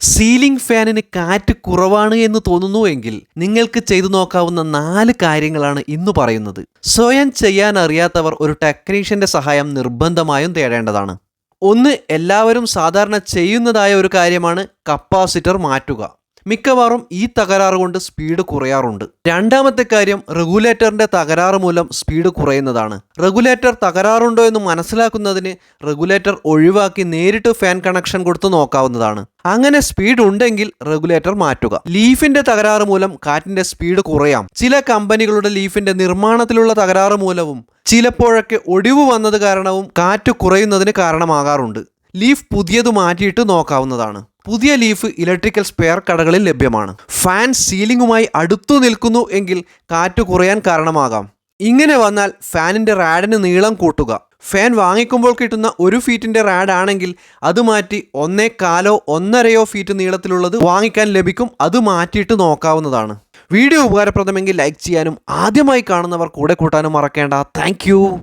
Ceiling ഫാനിന് കാറ്റ് കുറവാണ് എന്ന് തോന്നുന്നുവെങ്കിൽ നിങ്ങൾക്ക് ചെയ്തു നോക്കാവുന്ന നാല് കാര്യങ്ങളാണ് ഇന്ന് പറയുന്നത്. സ്വയം ചെയ്യാൻ അറിയാത്തവർ ഒരു ടെക്നീഷ്യന്റെ സഹായം നിർബന്ധമായും തേടേണ്ടതാണ്. ഒന്ന് എല്ലാവരും സാധാരണ ചെയ്യുന്നതായ ഒരു കാര്യമാണ് കപ്പാസിറ്റർ മാറ്റുക. മിക്കവാറും ഈ തകരാറ് കൊണ്ട് സ്പീഡ് കുറയാറുണ്ട്. രണ്ടാമത്തെ കാര്യം റെഗുലേറ്ററിന്റെ തകരാറ് മൂലം സ്പീഡ് കുറയുന്നതാണ്. റെഗുലേറ്റർ തകരാറുണ്ടോ എന്ന് മനസ്സിലാക്കുന്നതിന് റെഗുലേറ്റർ ഒഴിവാക്കി നേരിട്ട് ഫാൻ കണക്ഷൻ കൊടുത്ത് നോക്കാവുന്നതാണ്. അങ്ങനെ സ്പീഡ് ഉണ്ടെങ്കിൽ റെഗുലേറ്റർ മാറ്റുക. ലീഫിന്റെ തകരാറ് മൂലം കാറ്റിന്റെ സ്പീഡ് കുറയാം. ചില കമ്പനികളുടെ ലീഫിന്റെ നിർമ്മാണത്തിലുള്ള തകരാറ് മൂലവും ചിലപ്പോഴൊക്കെ ഒടിവ് വന്നത് കാരണവും കാറ്റ് കുറയുന്നതിന് കാരണമാകാറുണ്ട്. ലീഫ് പുതിയത് മാറ്റിയിട്ട് നോക്കാവുന്നതാണ്. പുതിയ ലീഫ് ഇലക്ട്രിക്കൽ സ്പെയർ കടകളിൽ ലഭ്യമാണ്. ഫാൻ സീലിംഗുമായി അടുത്തു നിൽക്കുന്നു എങ്കിൽ കാറ്റ് കുറയാൻ കാരണമാകാം. ഇങ്ങനെ വന്നാൽ ഫാനിന്റെ റാഡിന് നീളം കൂട്ടുക. ഫാൻ വാങ്ങിക്കുമ്പോൾ കിട്ടുന്ന ഒരു ഫീറ്റിന്റെ റാഡ് ആണെങ്കിൽ അത് മാറ്റി ഒന്നേ കാലോ ഒന്നരയോ ഫീറ്റ് നീളത്തിലുള്ളത് വാങ്ങിക്കാൻ ലഭിക്കും അത് മാറ്റിയിട്ട് നോക്കാവുന്നതാണ്. വീഡിയോ ഉപകാരപ്രദമെങ്കിൽ ലൈക്ക് ചെയ്യാനും ആദ്യമായി കാണുന്നവർ കൂടെ കൂട്ടാനും മറക്കേണ്ട. താങ്ക്